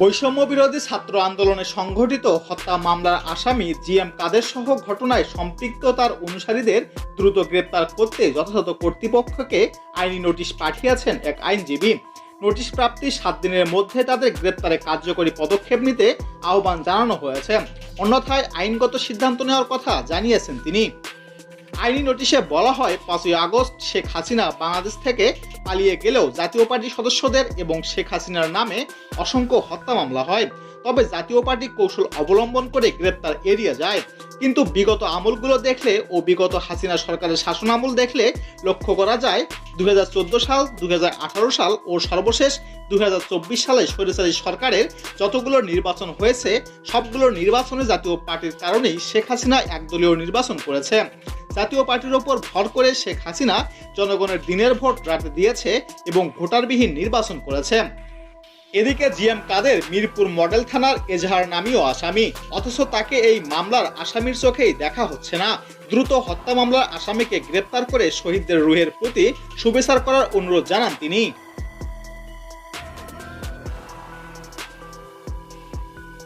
বৈষম্য বিরোধী ছাত্র আন্দোলনে সংঘটিত হত্যা মামলার আসামি জি এম কাদের সহ ঘটনায় সম্পৃক্ততার অনুসারীদের দ্রুত গ্রেপ্তার করতে যথাযথ কর্তৃপক্ষকে আইনি নোটিশ পাঠিয়েছেন এক আইনজীবী। নোটিশ প্রাপ্তির সাত দিনের মধ্যে তাদের গ্রেপ্তারে কার্যকরী পদক্ষেপ নিতে আহ্বান জানানো হয়েছে। অন্যথায় আইনগত সিদ্ধান্ত নেওয়ার কথা জানিয়েছেন তিনি। আইনি নোটিশে বলা হয় পাঁচই আগস্ট শেখ হাসিনা বাংলাদেশ থেকে পালিয়ে গেলেও জাতীয় পার্টির সদস্যদের এবং শেখ হাসিনার নামে অসংখ্য হত্যা মামলা হয়। তবে জাতীয় পার্টি কৌশল অবলম্বন করে গ্রেপ্তার এড়িয়ে যায়। কিন্তু বিগত আমলগুলো দেখলে ও বিগত হাসিনা সরকারের শাসন আমল দেখলে লক্ষ্য করা যায়, দুই হাজার চোদ্দ সাল, দুই হাজার আঠারো সাল ও সর্বশেষ দুই হাজার চব্বিশ সালে স্বৈরাচারী সরকারের যতগুলো নির্বাচন হয়েছে, সবগুলো নির্বাচনে জাতীয় পার্টির কারণেই শেখ হাসিনা একদলীয় নির্বাচন করেছে। জাতীয় পার্টির ওপর ভর করে শেখ হাসিনা জনগণের দিনের ভোট রাতে দিয়েছে এবং ভোটারবিহীন নির্বাচন করেছে। এদিকে G M Kader Mirpur model থানার এজাহার নামীয় আসামি, অথচ তাকে এই মামলার আসামির চোখেই দেখা হচ্ছে না। দ্রুত হত্যা মামলার আসামিকে গ্রেপ্তার করে শহীদদের রুহের প্রতি শুভেচ্ছার করার অনুরোধ জানান তিনি।